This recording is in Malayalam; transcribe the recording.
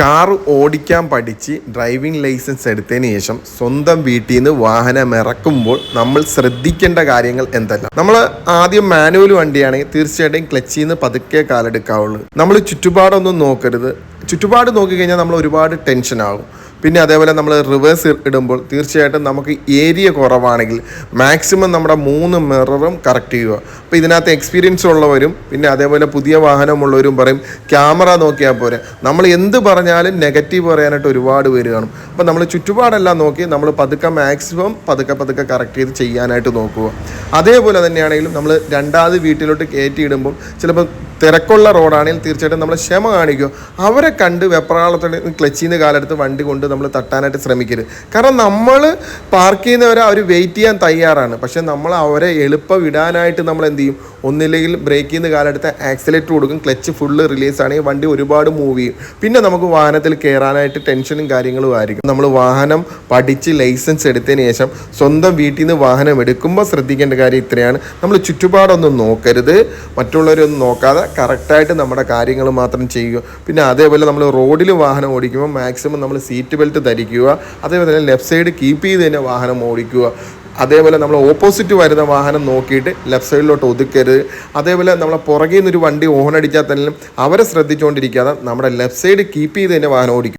കാർ ഓടിക്കാൻ പഠിച്ച് ഡ്രൈവിംഗ് ലൈസൻസ് എടുത്തതിന് ശേഷം സ്വന്തം വീട്ടിൽ നിന്ന് വാഹനം ഇറക്കുമ്പോൾ നമ്മൾ ശ്രദ്ധിക്കേണ്ട കാര്യങ്ങൾ എന്തെല്ലാം? നമ്മൾ ആദ്യം മാനുവൽ വണ്ടിയാണെങ്കിൽ തീർച്ചയായിട്ടും ക്ലച്ചിൽ നിന്ന് പതുക്കെ കാലെടുക്കാവുള്ളൂ. നമ്മൾ ചുറ്റുപാടൊന്നും നോക്കരുത്. ചുറ്റുപാട് നോക്കിക്കഴിഞ്ഞാൽ നമ്മൾ ഒരുപാട് ടെൻഷൻ ആകും പിന്നെ അതേപോലെ നമ്മൾ റിവേഴ്സ് ഇടുമ്പോൾ തീർച്ചയായിട്ടും നമുക്ക് ഏരിയ കുറവാണെങ്കിൽ മാക്സിമം നമ്മുടെ മൂന്ന് മിററും കറക്റ്റ് ചെയ്യുക. അപ്പോൾ ഇതിനകത്ത് എക്സ്പീരിയൻസ് ഉള്ളവരും പിന്നെ അതേപോലെ പുതിയ വാഹനമുള്ളവരും പറയും ക്യാമറ നോക്കിയാൽ പോരെ. നമ്മൾ എന്ത് പറഞ്ഞാലും നെഗറ്റീവ് പറയാനായിട്ട് ഒരുപാട് പേര് കാണും. അപ്പോൾ നമ്മൾ ചുറ്റുപാടെല്ലാം നോക്കി നമ്മൾ പതുക്കെ മാക്സിമം പതുക്കെ പതുക്കെ കറക്റ്റ് ചെയ്ത് ചെയ്യാനായിട്ട് നോക്കുക. അതേപോലെ തന്നെയാണെങ്കിലും നമ്മൾ രണ്ടാമത് വീട്ടിലോട്ട് കയറ്റിയിടുമ്പോൾ ചിലപ്പോൾ തിരക്കുള്ള റോഡാണെങ്കിൽ തീർച്ചയായിട്ടും നമ്മൾ ക്ഷമ കാണിക്കുക. അവരെ കണ്ട് വെപ്രാളത്തോടെ ക്ലച്ചിന്ന് കാലെടുത്ത് വണ്ടി കൊണ്ട് നമ്മൾ തട്ടാനായിട്ട് ശ്രമിക്കരുത്. കാരണം നമ്മൾ പാർക്ക് ചെയ്യുന്നവരെ അവർ വെയിറ്റ് ചെയ്യാൻ തയ്യാറാണ്. പക്ഷേ നമ്മൾ അവരെ എളുപ്പം വിടാനായിട്ട് നമ്മൾ എന്ത് ചെയ്യും? ഒന്നില്ലെങ്കിൽ ബ്രേക്ക് ചെയ്യുന്ന കാലെടുത്ത് ആക്സിലേറ്റർ കൊടുക്കും. ക്ലച്ച് ഫുള്ള് റിലീസ് ആണെങ്കിൽ വണ്ടി ഒരുപാട് മൂവ് ചെയ്യും. പിന്നെ നമുക്ക് വാഹനത്തിൽ കയറാനായിട്ട് ടെൻഷനും കാര്യങ്ങളും ആയിരിക്കും. നമ്മൾ വാഹനം പഠിച്ച് ലൈസൻസ് എടുത്തതിന് ശേഷം സ്വന്തം വീട്ടിൽ നിന്ന് വാഹനം എടുക്കുമ്പോൾ ശ്രദ്ധിക്കേണ്ട കാര്യം ഇത്രയാണ്. നമ്മൾ ചുറ്റുപാടൊന്നും നോക്കരുത്. മറ്റുള്ളവരൊന്നും നോക്കാതെ കറക്റ്റായിട്ട് നമ്മുടെ കാര്യങ്ങൾ മാത്രം ചെയ്യുക. പിന്നെ അതേപോലെ നമ്മൾ റോഡിൽ വാഹനം ഓടിക്കുമ്പോൾ മാക്സിമം നമ്മൾ സീറ്റ് ബെൽറ്റ് ധരിക്കുക അതേപോലെ തന്നെ ലെഫ്റ്റ് സൈഡ് കീപ്പ് ചെയ്ത് തന്നെ വാഹനം ഓടിക്കുക. അതേപോലെ നമ്മൾ ഓപ്പോസിറ്റ് വരുന്ന വാഹനം നോക്കിയിട്ട് ലെഫ്റ്റ് സൈഡിലോട്ട് ഒതുക്കരുത്. അതേപോലെ നമ്മളെ പുറകിൽ നിന്നൊരു വണ്ടി ഓൺ തന്നെ അവരെ ശ്രദ്ധിച്ചുകൊണ്ടിരിക്കാതെ നമ്മുടെ ലെഫ്റ്റ് സൈഡ് കീപ്പ് ചെയ്ത് തന്നെ വാഹനം ഓടിക്കും.